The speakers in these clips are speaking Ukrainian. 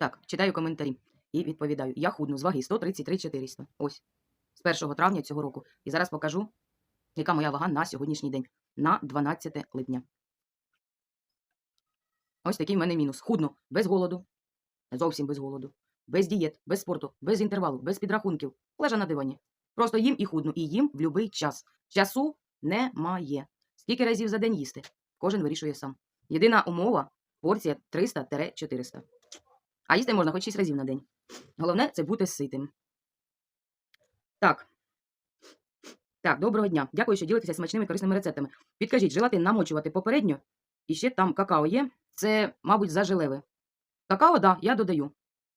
Так, читаю коментарі і відповідаю. Я худну з ваги 133 400. Ось. З 1 травня цього року. І зараз покажу, яка моя вага на сьогоднішній день. На 12 липня. Ось такий в мене мінус. Худну без голоду. Зовсім без голоду. Без дієт, без спорту, без інтервалу, без підрахунків. Лежа на дивані. Просто їм і худну, і їм в будь-який час. Часу немає. Скільки разів за день їсти? Кожен вирішує сам. Єдина умова порція 300-400. А їсти можна хоч 6 разів на день. Головне це бути ситим. Так. Так, доброго дня. Дякую, що ділитеся смачними корисними рецептами. Підкажіть, желатин намочувати попередньо, і ще там какао є. Це, мабуть, за желеве. Какао, так, да, я додаю.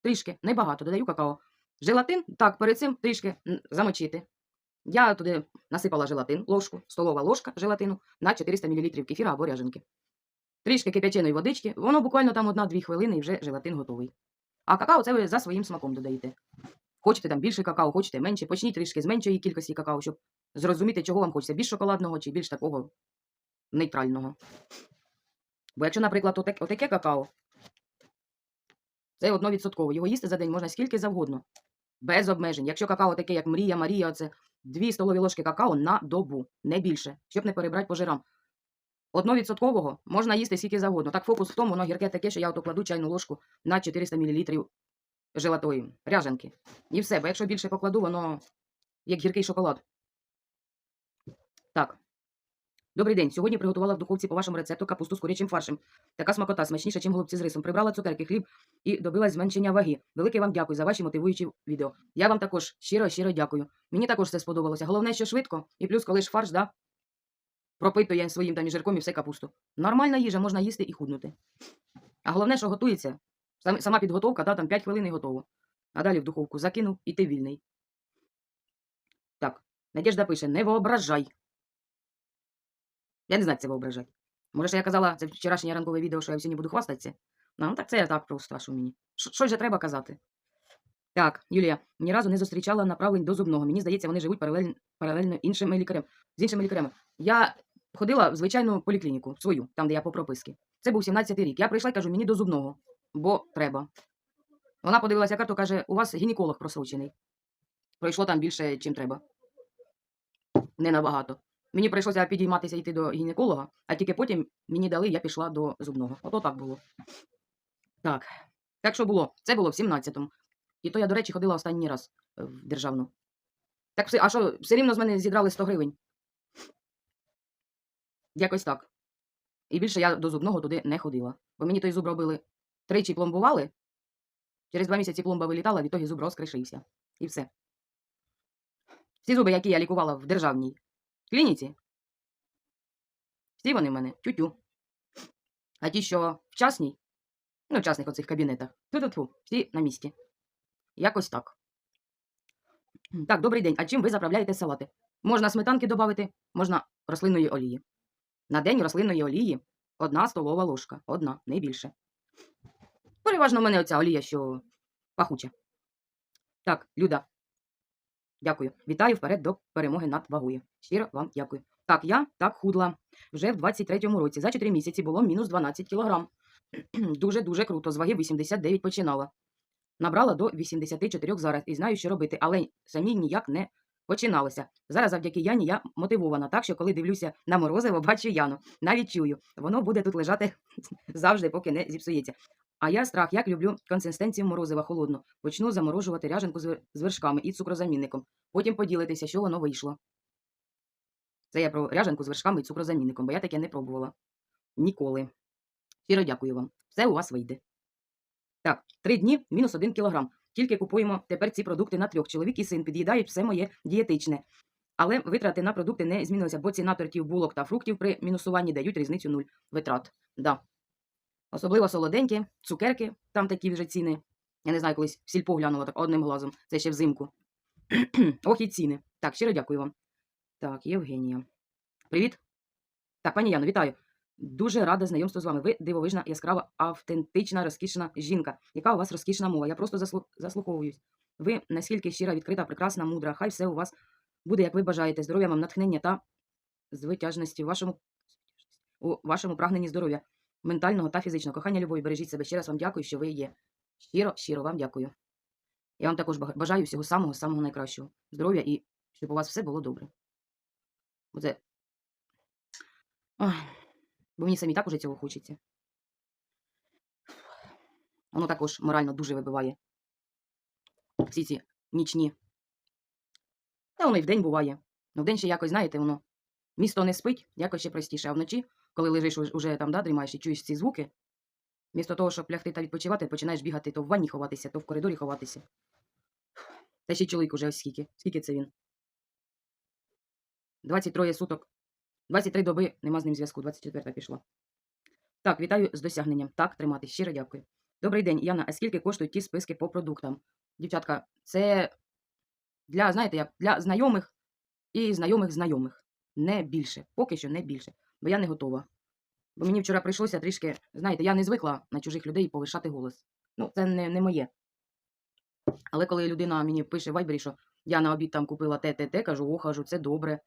Трішки, небагато додаю какао. Желатин, так, перед цим трішки замочити. Я туди насипала желатин, ложку, столова ложка желатину на 400 мл кефіра або ряженки. Трішки кип'яченої водички, воно буквально там 1-2 хвилини і вже желатин готовий. А какао це ви за своїм смаком додаєте. Хочете там більше какао, хочете менше. Почніть трішки з меншої кількості какао, щоб зрозуміти, чого вам хочеться, більш шоколадного чи більш такого нейтрального. Бо якщо, наприклад, отак, отаке какао, це одновідсотково. Його їсти за день можна скільки завгодно. Без обмежень. Якщо какао таке, як Мрія, Марія, це 2 столові ложки какао на добу, не більше, щоб не перебрати по жирам. Одновідсоткового можна їсти скільки завгодно. Так фокус в тому, воно гірке таке, що я ото кладу чайну ложку на 400 мл желатої ряженки. І все, бо якщо більше покладу, воно як гіркий шоколад. Так. Добрий день. Сьогодні приготувала в духовці по вашому рецепту капусту з курячим фаршем. Така смакота, смачніша, ніж голубці з рисом. Прибрала цукерки, хліб і добилась зменшення ваги. Велике вам дякую за ваші мотивуючі відео. Я вам також щиро, щиро дякую. Мені також це сподобалося. Головне, що швидко, і плюс, коли ж фарш, да, пропитує своїм там і жирком і все капусту. Нормальна їжа, можна їсти і худнути. А головне, що готується, сама підготовка, да, там 5 хвилин і готово. А далі в духовку закинув і ти вільний. Так, Надежда пише: не воображай. Я не знаю, як це воображати. Може, що я казала, це вчорашнє ранкове відео, що я сьогодні буду хвастатися. Ну, так це я так просто, а мені. Що ж треба казати? Так, Юлія, ні разу не зустрічала направлень до зубного. Мені здається, вони живуть паралельно, паралельно іншими лікарем, з іншими лікарями. Я ходила в звичайну поліклініку, свою, там, де я по прописці. Це був 17-й рік. Я прийшла і кажу, мені до зубного, бо треба. Вона подивилася карту, каже, у вас гінеколог просрочений. Пройшло там більше, чим треба. Не набагато. Мені прийшлося підійматися йти до гінеколога, а тільки потім мені дали, я пішла до зубного. Ото так було. Так. Так що було? Це було в 17-му. І то я, до речі, ходила останній раз е, в державну. Так а що, все рівно з мене зідрали 100 гривень. Якось так. І більше я до зубного туди не ходила. Бо мені той зуб робили тричі пломбували. Через два місяці пломба вилітала, відтоді зуб розкришився. І все. Всі зуби, які я лікувала в державній клініці, всі вони в мене тю-тю. А ті, що в частній, ну, в оцих кабінетах, ту-ту-ту, всі на місці. Якось так. Так, добрий день. А чим ви заправляєте салати? Можна сметанки додати, можна рослинної олії. На день рослинної олії одна столова ложка. Одна, не більше. Переважно в мене оця олія, що пахуча. Так, Люда. Дякую. Вітаю вперед до перемоги над вагою. Щиро вам дякую. Так, я так худла. Вже в 23-му році. За 4 місяці було мінус 12 кілограм. Дуже-дуже круто. З ваги 89 починала. Набрала до 84 зараз і знаю, що робити, але самі ніяк не починалося. Зараз завдяки Яні я мотивована, так що коли дивлюся на морозиво, бачу Яну. Навіть чую, воно буде тут лежати завжди, поки не зіпсується. А я страх, як люблю консистенцію морозива холодну. Почну заморожувати ряженку з вершками і цукрозамінником. Потім поділитися, що воно вийшло. Це я про ряженку з вершками і цукрозамінником, бо я таке не пробувала. Ніколи. Щиро дякую вам. Все у вас вийде. Так, три дні мінус один кілограм. Тільки купуємо тепер ці продукти на трьох. Чоловік і син під'їдають все моє дієтичне. Але витрати на продукти не змінилися, бо ціна тортів, булок та фруктів при мінусуванні дають різницю нуль витрат. Да. Особливо солоденькі, цукерки, там такі вже ціни. Я не знаю, колись в сільпо глянула так одним глазом. Це ще взимку. Ох і ціни. Так, щиро дякую вам. Так, Євгенія. Привіт. Так, пані Яно, вітаю. Дуже рада знайомству з вами. Ви дивовижна, яскрава, автентична, розкішна жінка. Яка у вас розкішна мова? Я просто заслу... заслуховуюсь. Ви наскільки щира, відкрита, прекрасна, мудра. Хай все у вас буде, як ви бажаєте. Здоров'я вам, натхнення та звитяжності в вашому... у вашому прагненні здоров'я, ментального та фізичного. Кохання любові, бережіть себе. Ще раз вам дякую, що ви є. Щиро, щиро вам дякую. Я вам також бажаю всього самого самого найкращого. Здоров'я і щоб у вас все було добре. Оце. Ой, бо мені самі так уже цього хочеться. Воно також морально дуже вибиває. Всі ці нічні. Та воно і вдень буває. Ну, вдень ще якось, знаєте, воно місто не спить, якось ще простіше. А вночі, коли лежиш уже там, да, дрімаєш і чуєш ці звуки, вмісто того, щоб лягти та відпочивати, починаєш бігати то в ванні ховатися, то в коридорі ховатися. Та ще чоловік уже ось скільки. Скільки це він? 23 суток. 23 доби нема з ним зв'язку, 24 пішла. Так, вітаю з досягненням. Так, тримати. Щиро дякую. Добрий день, Яна. А скільки коштують ті списки по продуктам? Дівчатка, це для, знаєте, як для знайомих і знайомих знайомих. Не більше. Поки що не більше. Бо я не готова. Бо мені вчора прийшлося трішки, знаєте, я не звикла на чужих людей повишати голос. Ну, це не, не моє. Але коли людина мені пише в вайбері, що я на обід там купила те, те, те, кажу, о, кажу, це добре.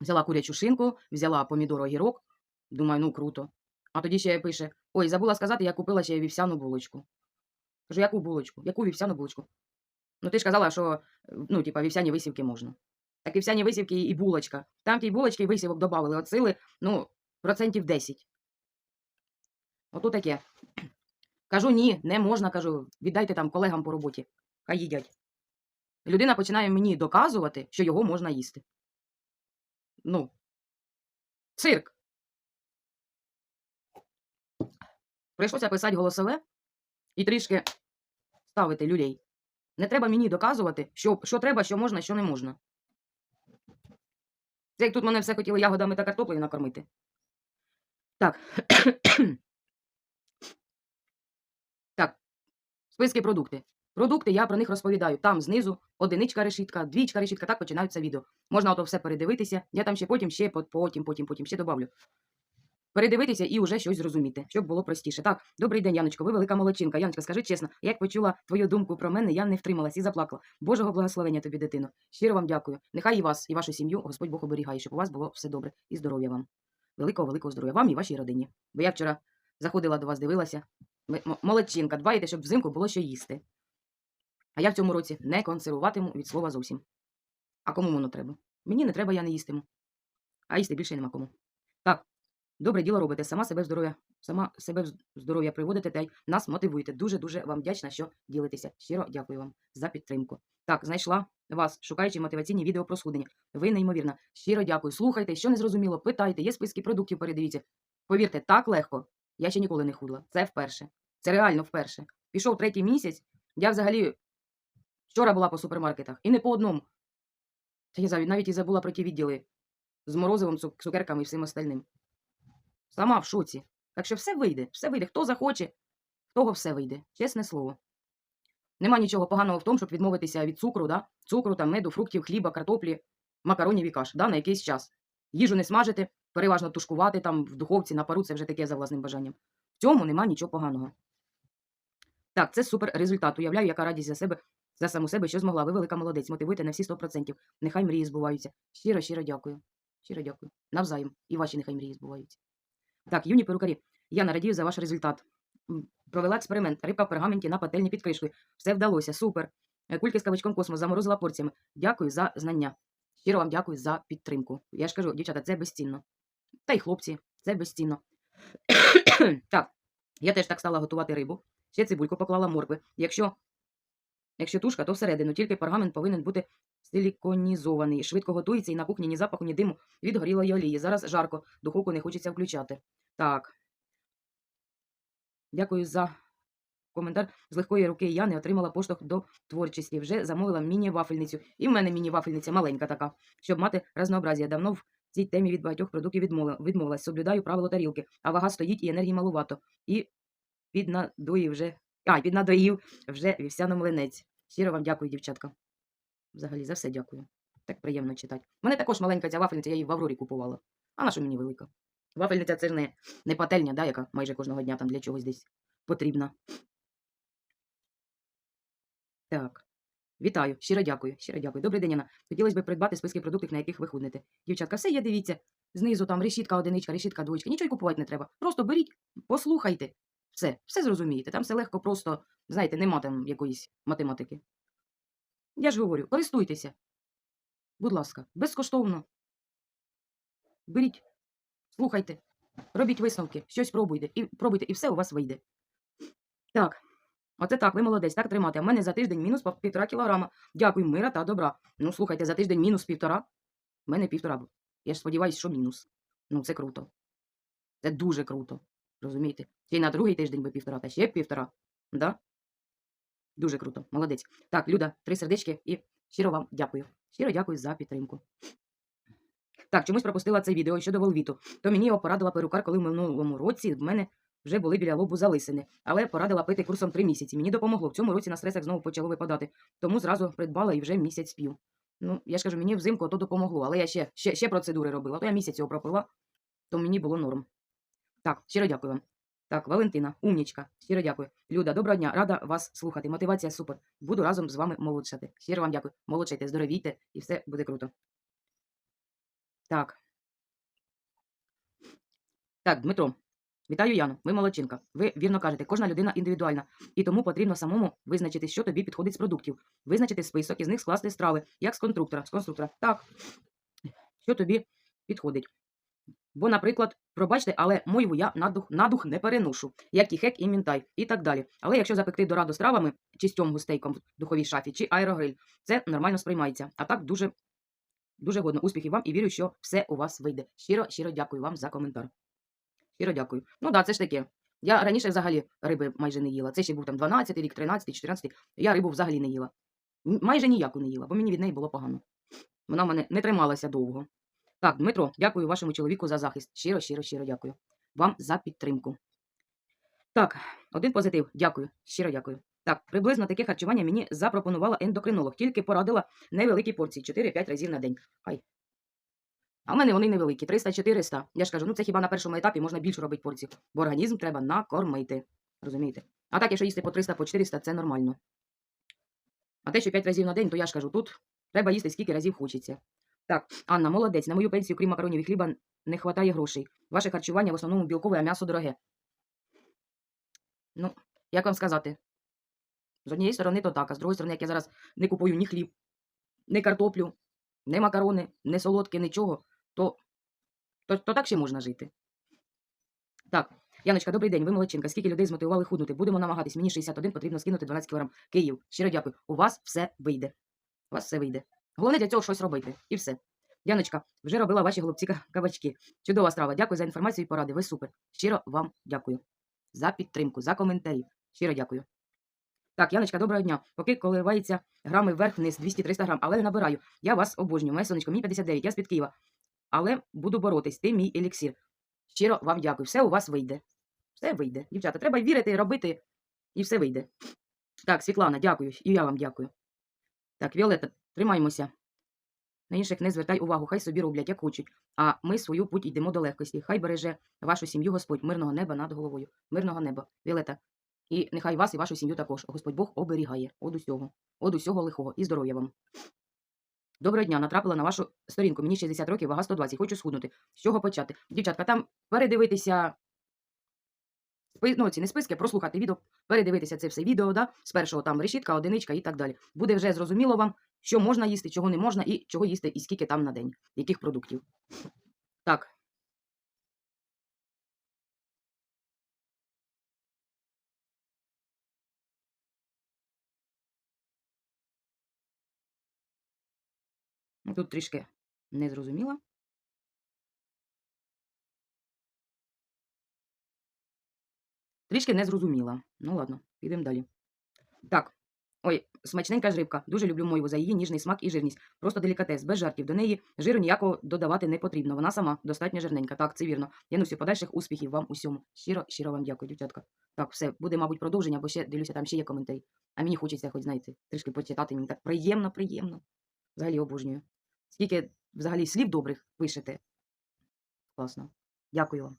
Взяла курячу шинку, взяла помідор огірок. Думаю, ну круто. А тоді ще пише: Ой, забула сказати, я купила ще вівсяну булочку. Кажу, яку булочку? Яку вівсяну булочку? Ну ти ж казала, що ну, типа, вівсяні висівки можна. Так вівсяні висівки і булочка. Там тій булочки і висівок додали от сили, ну, процентів 10. Ото таке. Кажу, ні, не можна, кажу, віддайте там колегам по роботі. Хай їдять. Людина починає мені доказувати, що його можна їсти. Ну, цирк. Прийшлося писати голосове і трішки ставити людей. Не треба мені доказувати, що, що треба, що можна, що не можна. Це як тут мене все хотіли ягодами та картоплею накормити. Так. так. Списки продукти. Продукти, я про них розповідаю. Там знизу одиничка решітка, двічка решітка, так починаються відео. Можна ото все передивитися. Я там ще потім, ще потім, потім, потім ще добавлю. Передивитися і вже щось зрозуміти, щоб було простіше. Так, добрий день, Яночко, ви велика молодчинка. Яночка, скажи чесно, як почула твою думку про мене, я не втрималась і заплакала. Божого благословення тобі, дитино. Щиро вам дякую. Нехай і вас, і вашу сім'ю Господь Бог оберігає, щоб у вас було все добре і здоров'я вам. Великого, великого здоров'я вам і вашій родині. Бо я вчора заходила до вас, дивилася. Ви молодчинка, дбаєте, щоб взимку було що їсти. А я в цьому році не консервуватиму від слова зовсім. А кому воно треба? Мені не треба, я не їстиму. А їсти більше нема кому. Так, добре діло робите, сама себе в здоров'я, сама себе в здоров'я приводите та й нас мотивуєте. Дуже-дуже вам вдячна, що ділитеся. Щиро дякую вам за підтримку. Так, знайшла вас, шукаючи мотиваційні відео про схуднення. Ви неймовірна. Щиро дякую. Слухайте, що не зрозуміло, питайте, є списки продуктів, передивіться. Повірте, так легко. Я ще ніколи не худла. Це вперше. Це реально вперше. Пішов третій місяць. Я взагалі вчора була по супермаркетах і не по одному. Та я навіть і забула про ті відділи з морозивом, цукерками і всім остальним. Сама в шоці. Так що все вийде, все вийде. Хто захоче, того все вийде. Чесне слово. Нема нічого поганого в тому, щоб відмовитися від цукру, да? цукру, там, меду, фруктів, хліба, картоплі, макаронів і каш да? на якийсь час. Їжу не смажити, переважно тушкувати там в духовці на пару, це вже таке за власним бажанням. В цьому нема нічого поганого. Так, це супер результат. Уявляю, яка радість за себе, за саму себе, що змогла. Ви велика молодець. Мотивуйте на всі 100%. Нехай мрії збуваються. Щиро, щиро дякую. Щиро дякую. Навзаєм. І ваші нехай мрії збуваються. Так, юні перукарі, я нарадію за ваш результат. Провела експеримент. Рибка в пергаменті на пательні під кришкою. Все вдалося. Супер. Е, Кульки з кавичком космос заморозила порціями. Дякую за знання. Щиро вам дякую за підтримку. Я ж кажу, дівчата, це безцінно. Та й хлопці, це безцінно. так, я теж так стала готувати рибу. Ще цибульку поклала моркви. Якщо, якщо тушка, то всередину. Тільки пергамент повинен бути силіконізований. Швидко готується і на кухні ні запаху, ні диму від горілої олії. Зараз жарко, духовку не хочеться включати. Так. Дякую за коментар. З легкої руки Яни отримала поштовх до творчості. Вже замовила міні-вафельницю. І в мене міні-вафельниця маленька така, щоб мати разнообразія. Давно в цій темі від багатьох продуктів відмовилась. Соблюдаю правило тарілки, а вага стоїть і енергії малувато. І піднадоїв вже. А, піднадоїв вже вівсяно млинець. Щиро вам дякую, дівчатка. Взагалі за все дякую. Так приємно читати. Мене також маленька ця вафельниця, я її в Аврорі купувала. А на що мені велика? Вафельниця це ж не, не пательня, да, яка майже кожного дня там для чогось десь потрібна. Так. Вітаю, щиро дякую, щиро дякую. Добрий день, Яна. Хотілося б придбати списки продуктів, на яких ви худнете. Дівчатка, все є, дивіться. Знизу там решітка, одиничка, решітка, двоєчка. Нічого й купувати не треба. Просто беріть, послухайте. Все, все зрозумієте. Там все легко, просто, знаєте, нема там якоїсь математики. Я ж говорю, користуйтеся. Будь ласка, безкоштовно. Беріть, слухайте, робіть висновки, щось пробуйте, і пробуйте, і все у вас вийде. Так, оце так, ви молодець, так тримати. А в мене за тиждень мінус півтора кілограма. Дякую, мира та добра. Ну, слухайте, за тиждень мінус півтора. В мене півтора. Я ж сподіваюся, що мінус. Ну, це круто. Це дуже круто. Розумієте? Ще й на другий тиждень би півтора, та ще півтора. Да? Дуже круто. Молодець. Так, Люда, три сердечки і щиро вам дякую. Щиро дякую за підтримку. Так, чомусь пропустила це відео щодо волвіту. То мені його порадила перукар, коли в минулому році в мене вже були біля лобу залисини. Але порадила пити курсом три місяці. Мені допомогло. В цьому році на стресах знову почало випадати. Тому зразу придбала і вже місяць п'ю. Ну, я ж кажу, мені взимку то допомогло, але я ще, ще, ще процедури робила. То я місяць його пропила, то мені було норм. Так, щиро дякую вам. Так, Валентина, умнічка, щиро дякую. Люда, доброго дня, рада вас слухати. Мотивація супер. Буду разом з вами молодшати. Щиро вам дякую. Молодшайте, здоровійте, і все буде круто. Так. Так, Дмитро. Вітаю, Яну. Ви молодчинка. Ви вірно кажете, кожна людина індивідуальна, і тому потрібно самому визначити, що тобі підходить з продуктів, визначити список, із них скласти страви, як з конструктора. З конструктора. Так. Що тобі підходить? Бо, наприклад, пробачте, але мойву я на дух, на дух не переношу, як і хек і мінтай, і так далі. Але якщо запекти дораду стравами, чи стьомгу стейком в духовій шафі, чи аерогриль, це нормально сприймається. А так дуже, дуже годно. Успіхів вам і вірю, що все у вас вийде. Щиро, щиро дякую вам за коментар. Щиро дякую. Ну да, це ж таке. Я раніше взагалі риби майже не їла. Це ще був там 12 рік, 13, 14. Я рибу взагалі не їла. Майже ніяку не їла, бо мені від неї було погано. Вона в мене не трималася довго. Так, Дмитро, дякую вашому чоловіку за захист. Щиро, щиро, щиро дякую. Вам за підтримку. Так, один позитив. Дякую. Щиро дякую. Так, приблизно таке харчування мені запропонувала ендокринолог, тільки порадила невеликі порції 4-5 разів на день. Хай. А в мене вони невеликі, 300-400. Я ж кажу, ну це хіба на першому етапі можна більше робити порцій, бо організм треба накормити. Розумієте? А так, якщо їсти по 300, по 400, це нормально. А те, що 5 разів на день, то я ж кажу, тут треба їсти скільки разів хочеться. Так, Анна, молодець. На мою пенсію, крім макаронів і хліба, не вистачає грошей. Ваше харчування в основному білкове, а м'ясо дороге. Ну, як вам сказати? З однієї сторони, то так, а з другої сторони, як я зараз не купую ні хліб, ні картоплю, ні макарони, ні солодке, нічого, то, то, то так ще можна жити. Так, Яночка, добрий день, ви молодчинка. Скільки людей змотивували худнути? Будемо намагатись. Мені 61, потрібно скинути 12 кг. Київ. Щиро дякую. У вас все вийде. У вас все вийде. Головне для цього щось робити. І все. Яночка, вже робила ваші голубці кабачки. Чудова страва. Дякую за інформацію і поради. Ви супер. Щиро вам дякую. За підтримку, за коментарі. Щиро дякую. Так, Яночка, доброго дня. Поки коливається грами вверх-вниз, 200-300 грам, але не набираю. Я вас обожнюю. Моє сонечко, мені 59, я з-під Києва. Але буду боротись. Ти мій еліксір. Щиро вам дякую. Все у вас вийде. Все вийде. Дівчата, треба вірити, робити, і все вийде. Так, Світлана, дякую. І я вам дякую. Так, Віолетта, тримаймося. На інших не звертай увагу, хай собі роблять, як хочуть. А ми свою путь йдемо до легкості. Хай береже вашу сім'ю Господь, мирного неба над головою. Мирного неба. Віолета. І нехай вас і вашу сім'ю також. Господь Бог оберігає од усього, од усього лихого і здоров'я вам. Доброго дня, натрапила на вашу сторінку. Мені 60 років, вага 120. Хочу схуднути. З чого почати? Дівчатка, там передивитися. Ну, ці не списки, прослухати відео, передивитися це все відео, да? з першого там решітка, одиничка і так далі. Буде вже зрозуміло вам, що можна їсти, чого не можна, і чого їсти, і скільки там на день, яких продуктів. Так. Ну, Тут трішки не зрозуміла. Трішки не зрозуміла. Ну ладно, підемо далі. Так. Ой, смачненька ж рибка. Дуже люблю мойву за її ніжний смак і жирність. Просто делікатес, без жартів. До неї жиру ніякого додавати не потрібно. Вона сама достатньо жирненька. Так, це вірно. Янусю, подальших успіхів вам усьому. Щиро, щиро вам дякую, дівчатка. Так, все, буде, мабуть, продовження, бо ще дивлюся, там ще є коментарі. А мені хочеться, хоч знаєте, трішки почитати. Мені так приємно, приємно. Взагалі обожнюю. Скільки взагалі слів добрих пишете. Класно. Дякую вам.